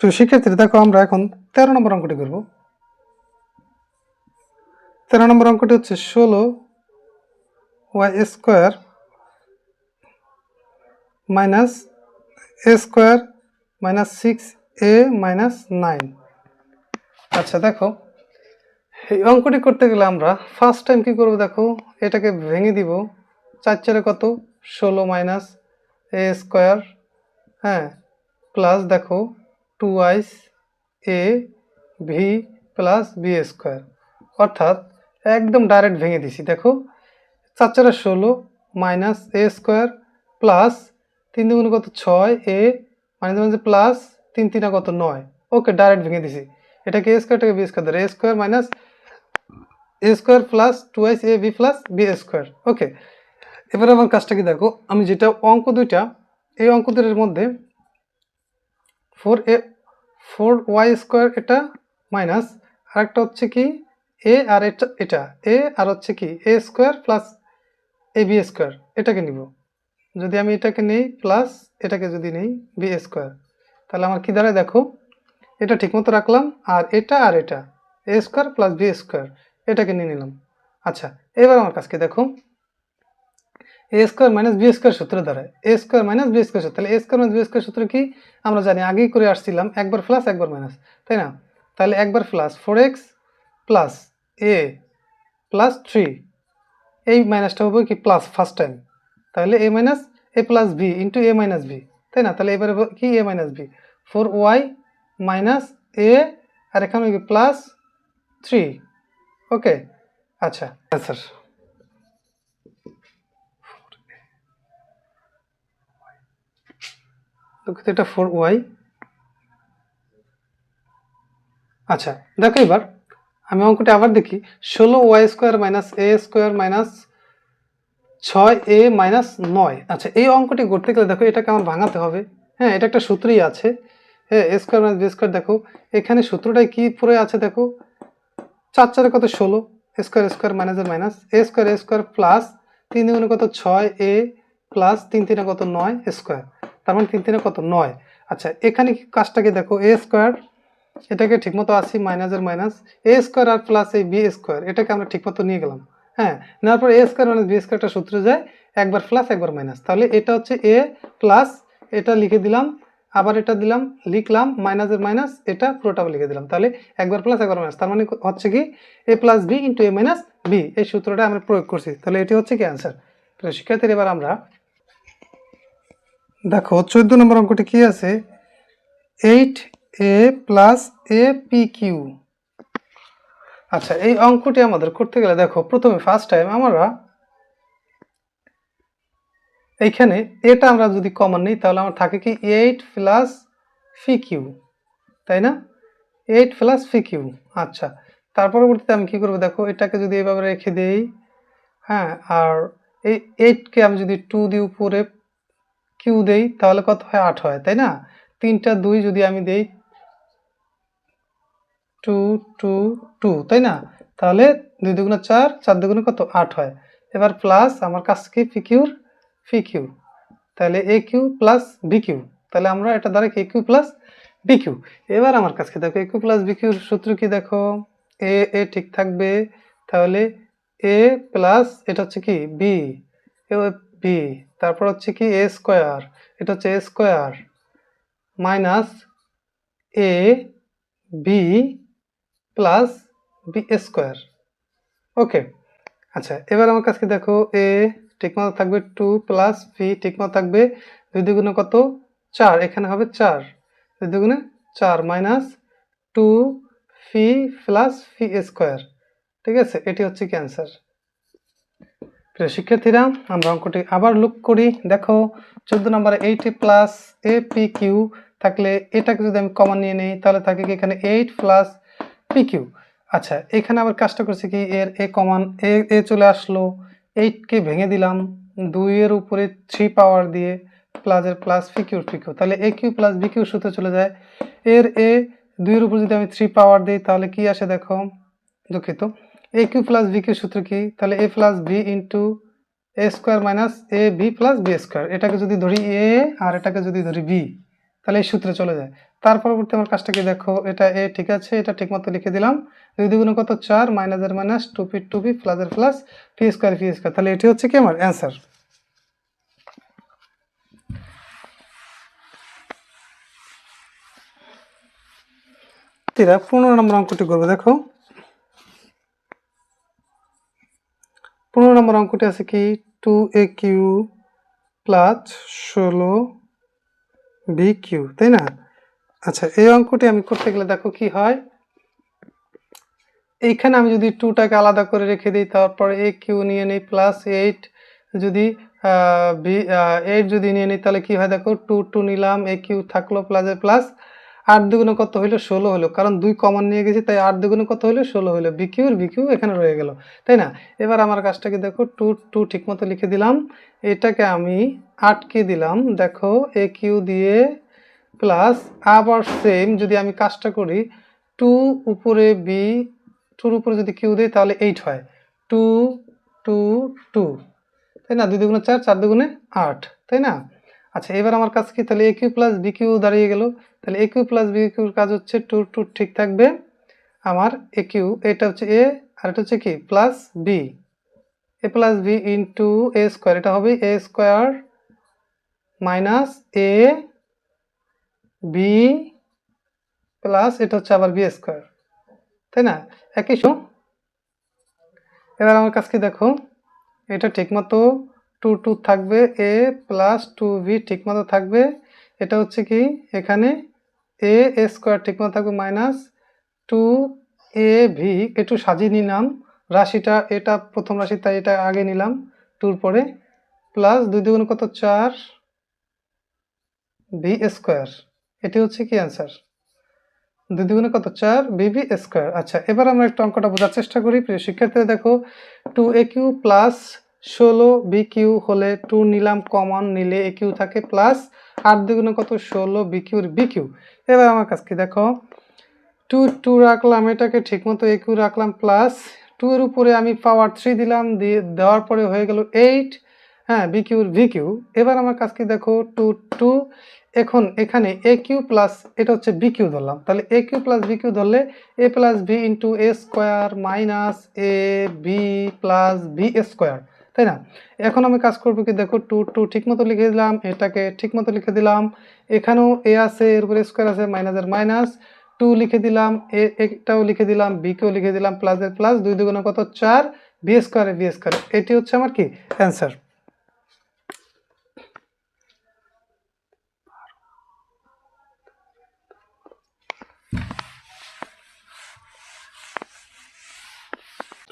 তো শিক্ষার্থী দেখো আমরা এখন তেরো নম্বর অঙ্কটি করব। তেরো নম্বর অঙ্কটি হচ্ছে ষোলো Y square minus A square minus six A minus nine. আচ্ছা দেখো, এই অঙ্কটি করতে গেলে আমরা ফার্স্ট টাইম কি করব দেখো? এটাকে ভেঙে দিব। চার চারে কত? ষোলো মাইনাস এ স্কোয়ার হ্যাঁ প্লাস দেখো two ice A V plus B square. অর্থাৎ একদম ডাইরেক্ট ভেঙে দিছি, দেখো। চার চারে ষোলো মাইনাস এ স্কোয়ার প্লাস তিন দুগুণ কত ছয় এ মাইনাস মাইনাস প্লাস তিন তিনা কত নয়। ওকে, ডাইরেক্ট ভেঙে দিছি। এটাকে এ স্কোয়ারটাকে বি স্কোয়ার, ধরে A square minus A square plus two ice A B plus B square. Okay, এবারে আমার কাজটা কি দেখো, আমি যেটা অঙ্ক দুইটা, এই অঙ্ক দুইটার মধ্যে four A, four Y square এটা মাইনাস আর একটা হচ্ছে কি, এ আর এটা এটা, এ আর হচ্ছে কি, A square plus A B square, এটাকে নিব। যদি আমি এটাকে নেই প্লাস এটাকে যদি নেই বি স্কোয়ার, তাহলে আমার কি দাঁড়ায় দেখো, এটা ঠিকমতো রাখলাম, আর এটা আর এটা, A square plus B square, এটাকে নিয়ে নিলাম। আচ্ছা এবার আমার কাছকে দেখো। A square minus B square সূত্র দ্বারায় A square minus B square তাহলে A square minus B square সূত্র কি? আমরা জানি আগেই করে আসছিলাম, একবার প্লাস একবার মাইনাস তাই না? তাহলে একবার plus four X plus A plus three এই মাইনাসটা হবে কি প্লাস ফার্স্ট টাইম তাহলে A minus A plus B into A minus B তাই না? তাহলে এবারে কি A minus B four Y minus A আর এখানে প্লাস থ্রি ওকে আচ্ছা। স্যার দুঃখিত এটা ফোর ওয়াই আচ্ছা দেখো এবার, আমি অঙ্কটি আবার দেখি। ষোলো Y square minus A square minus ছয় এ মাইনাস নয়। আচ্ছা এই অঙ্কটি করতে গেলে দেখো, এটাকে আমার ভাঙাতে হবে। হ্যাঁ এটা একটা সূত্রই আছে। হ্যাঁ A square minus B square দেখো, এখানে সূত্রটাই কি পড়ে আছে দেখো? চার চারে কত? ষোলো। স্কোয়ার স্কোয়ার মাইনাসের minus A square square plus তিন কত? ছয় এ প্লাস তিন তিনে কত? নয় স্কোয়ার তার মানে তিন তিনে কত? নয়। আচ্ছা এখানে কাজটাকে দেখো এ স্কোয়ার এটাকে ঠিকমতো আসি মাইনাসের মাইনাস এ স্কোয়ার আর প্লাস এই বি স্কোয়ার এটাকে আমরা ঠিকমতো নিয়ে গেলাম। হ্যাঁ নেওয়ার পর এ স্কোয়ার মাইনাস বি স্কোয়ারটা সূত্র যায়, একবার প্লাস একবার মাইনাস তাহলে এটা হচ্ছে এ প্লাস এটা লিখে দিলাম, আবার এটা দিলাম, লিখলাম মাইনাসের মাইনাস এটা পুরোটাও লিখে দিলাম। তাহলে একবার প্লাস একবার মাইনাস তার মানে হচ্ছে কি A plus B into A minus B এই সূত্রটা আমরা প্রয়োগ করছি। তাহলে এটি হচ্ছে কি অ্যান্সার তো শিক্ষার্থীর, এবার আমরা দেখো, চোদ্দ নম্বর অঙ্কটি কি আছে? Eight A plus A P cube আচ্ছা এই অঙ্কটি আমাদের করতে গেলে দেখো, প্রথমে ফার্স্ট টাইম আমরা এইখানে এটা আমরা যদি কমন নিই, তাহলে আমার থাকে কি এইট প্লাস ফি কিউ তাই না? এইট প্লাস ফি কিউ আচ্ছা। তার পরবর্তীতে আমি কি করব, দেখো, এটাকে যদি এভাবে রেখে দেই হ্যাঁ আর এই এইটকে আমি যদি টু দিই উপরে কিউ দেই, তাহলে কত হয়? আট হয়, তাই না? তিনটা দুই যদি আমি দেই, টু টু টু, তাই না? তাহলে দুই দুগুণে চার চার দুগুণে কত? আট হয়। এবার প্লাস আমার কাছ কি? ফি কিউর? P cube. তাহলে A cube plus B cube. তাহলে আমরা এটা দ্বারা A cube plus B cube. এবার আমার কাছে দেখো এ কিউ প্লাস বি কিউর সূত্র কি দেখো? এ এ ঠিক থাকবে। তাহলে এ প্লাস এটা হচ্ছে কি? বি বি তারপর হচ্ছে কি এ স্কোয়ার এটা হচ্ছে A square minus A B plus B A square okay আচ্ছা এবার আমার কাছে দেখো এ ঠিকমতো থাকবে টু প্লাস ভি ঠিকমতো থাকবে দুই দুগুণে কত? চার, এখানে হবে চার, দুই দুগুণে চার minus two P plus P square ঠিক আছে? এটি হচ্ছে ক্যান্সার প্রিয় শিক্ষার্থীরা, আমরা অঙ্কটি আবার লুক করি। দেখো, চোদ্দ নম্বরে eighty plus A P cube থাকলে এটাকে যদি আমি কমন নিয়ে নিই, তাহলে থাকে কি এখানে এইট প্লাস পি কিউ আচ্ছা এখানে আবার কাজটা করছে কি, এর এ কমান এ এ চলে আসলো। এইটকে ভেঙে দিলাম দুইয়ের উপরে থ্রি পাওয়ার দিয়ে প্লাসের plus P cube P cube তাহলে A cube plus B cube সূত্রে চলে যায়। এর এ দুইয়ের উপর যদি আমি থ্রি পাওয়ার দিই, তাহলে কি আসে দেখো, দুঃখিত। A cube plus B cube সূত্র কি? তাহলে A plus B into A square minus A B plus B square এটাকে যদি ধরি এ আর এটাকে যদি ধরি বি তাহলে এই সূত্রে চলে যায়। তার পরবর্তী আমার কাজটা কি? দেখো, এটা এ ঠিক আছে, এটা ঠিকমতো লিখে দিলাম। দুই দুগুণ কত? চার মাইনাসের minus two P two P প্লাসের plus P square P square তাহলে এটি হচ্ছে কি আমার অ্যান্সার পনেরো নম্বর অঙ্কটি করব, দেখো। পনেরো নম্বর অঙ্কটি আছে কি? টু এ কিউ প্লাস ষোলো বি কিউ তাই না? আচ্ছা এই অঙ্কটি আমি করতে গেলে দেখো কি হয়? এইখানে আমি যদি টুটাকে আলাদা করে রেখে দিই, তারপর এ কিউ নিয়ে নিই প্লাস এইট যদি বি এইট যদি নিয়ে নিই, তাহলে কি হয় দেখো? টু টু নিলাম এ কিউ থাকল প্লাসে প্লাস আট দুগুণে কত হইল? ষোলো হলো কারণ দুই কমন নিয়ে গেছি, তাই আট দুগুণে কত হলো ষোলো হলো বিকিউর বিকিউ এখানে রয়ে গেল। তাই না? এবার আমার কাজটাকে দেখো, টু টু ঠিকমতো লিখে দিলাম। এটাকে আমি আটকে দিলাম। দেখো এ কিউ দিয়ে প্লাস আবার সেম যদি আমি কাজটা করি, টু উপরে বি টুর উপরে যদি কিউ দিই, তাহলে এইট হয়। Two two two. তাই না? দুই দুগুণে চার চার দুগুণে আট। তাই না? আচ্ছা এবার আমার কাজ কি? তাহলে A Q plus B Q দাঁড়িয়ে গেল। তাহলে এ কিউ প্লাস বি কিউর কাজ হচ্ছে টু টু ঠিক থাকবে। আমার এ কিউ এটা হচ্ছে এ আর এটা হচ্ছে কি? Plus B A plus B into A square এটা হবে A square minus A B plus এটা হচ্ছে আবার বি স্কোয়ার তাই না? একই শো এবার আমার কাছে দেখো? এটা ঠিকমতো টু টু থাকবে এ প্লাস টু ভি ঠিকমতো থাকবে। এটা হচ্ছে কি? এখানে এ স্কোয়ার ঠিকমতো থাকবে মাইনাস টু এ ভি একটু সাজিয়ে নিলাম। রাশিটা, এটা প্রথম রাশি, তাই এটা আগে নিলাম টুর পরে। প্লাস দুই দুগুণ কত? চার। ভি স্কোয়ার এটি হচ্ছে কি অ্যান্সার দুই দুগুণে কত? চার। বিবি স্কোয়ার আচ্ছা এবার আমরা একটু অঙ্কটা বোঝার চেষ্টা করি। প্রিয় শিক্ষার্থীরা, দেখো টু এ কিউ প্লাস ষোলো বি কিউ হলে টু নিলাম কমন নিলে এ কিউ থাকে প্লাস আট দুগুণে কত? ষোলো বি কিউর বি কিউ এবার আমার কাছে দেখো? টু টু রাখলাম, এটাকে ঠিকমতো এ কিউ রাখলাম প্লাস টু এর উপরে আমি পাওয়ার থ্রি দিলাম, দিয়ে দেওয়ার পরে হয়ে গেল এইট হ্যাঁ বি কিউর ভি কিউ এবার আমার কাছে দেখো? টু টু এখন এখানে এ কিউ প্লাস এটা হচ্ছে বি কিউ ধরলাম। তাহলে A cube plus B cube ধরলে A plus B into A square minus A B plus B square তাই না? এখন আমি কাজ করব কি দেখো টু টু ঠিকমতো লিখে দিলাম, এটাকে ঠিকমতো লিখে দিলাম। এখানেও এ আছে, এর উপরে স্কোয়ার আছে মাইনাসের মাইনাস টু লিখে দিলাম, এ, একটাও লিখে দিলাম বি কেও লিখে দিলাম প্লাস এর প্লাস দুই দুগুণে কত? চার বি স্কোয়ারে বি স্কোয়ারে এটি হচ্ছে আমার কি? অ্যান্সার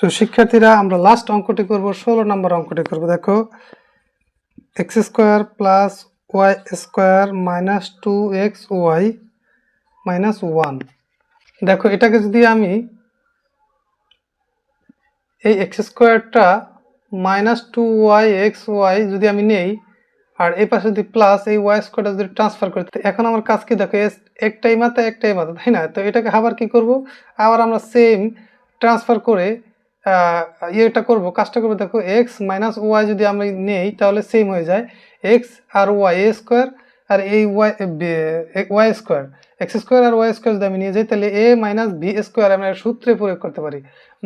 তো শিক্ষার্থীরা, আমরা লাস্ট অঙ্কটি করব, ষোলো নম্বর অঙ্কটি করব। দেখো X square plus Y square minus two X Y minus one দেখো, এটাকে যদি আমি এই এক্স স্কোয়ারটা minus two Y X Y যদি আমি নেই, আর এই পাশে যদি প্লাস এই ওয়াই স্কোয়ারটা যদি ট্রান্সফার করি এখন আমার কাজ কি? দেখো একটাই মাথা একটাই মাথা, তাই না? তো এটাকে আবার কি করব? আবার আমরা সেম ট্রান্সফার করে ইয়েটা করব, কাজটা করব। দেখো এক্স মাইনাস ওয়াই যদি আমি নেই, তাহলে সেম হয়ে যায়। এক্স আর ওয়াই এ স্কোয়ার আর এই Y Y square X square আর ওয়াই স্কোয়ার যদি আমি নিয়ে যাই, তাহলে এ মাইনাস বি স্কোয়ার আমরা সূত্রে প্রয়োগ করতে পারি।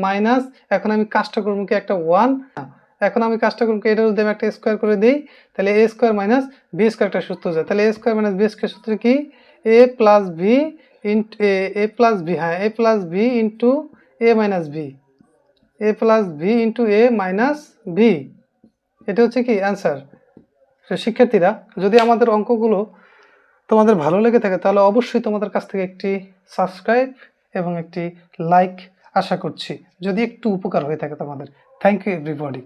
মাইনাস এখন আমি কাজটা করব কি একটা ওয়ান এখন আমি কাজটা করব কি, এটা যদি আমি একটা স্কোয়ার করে দিই, তাহলে A square minus B square একটা সূত্র যায়। তাহলে A square minus B square সূত্র কি? A plus V into A plus V হ্যাঁ A plus V into A minus V A plus V into A minus V এটা হচ্ছে কি অ্যান্সার শিক্ষার্থীরা, যদি আমাদের অঙ্কগুলো তোমাদের ভালো লেগে থাকে, তাহলে অবশ্যই তোমাদের কাছ থেকে একটি সাবস্ক্রাইব এবং একটি লাইক আশা করছি। যদি একটু উপকার হয়ে থাকে তোমাদের। Thank you everybody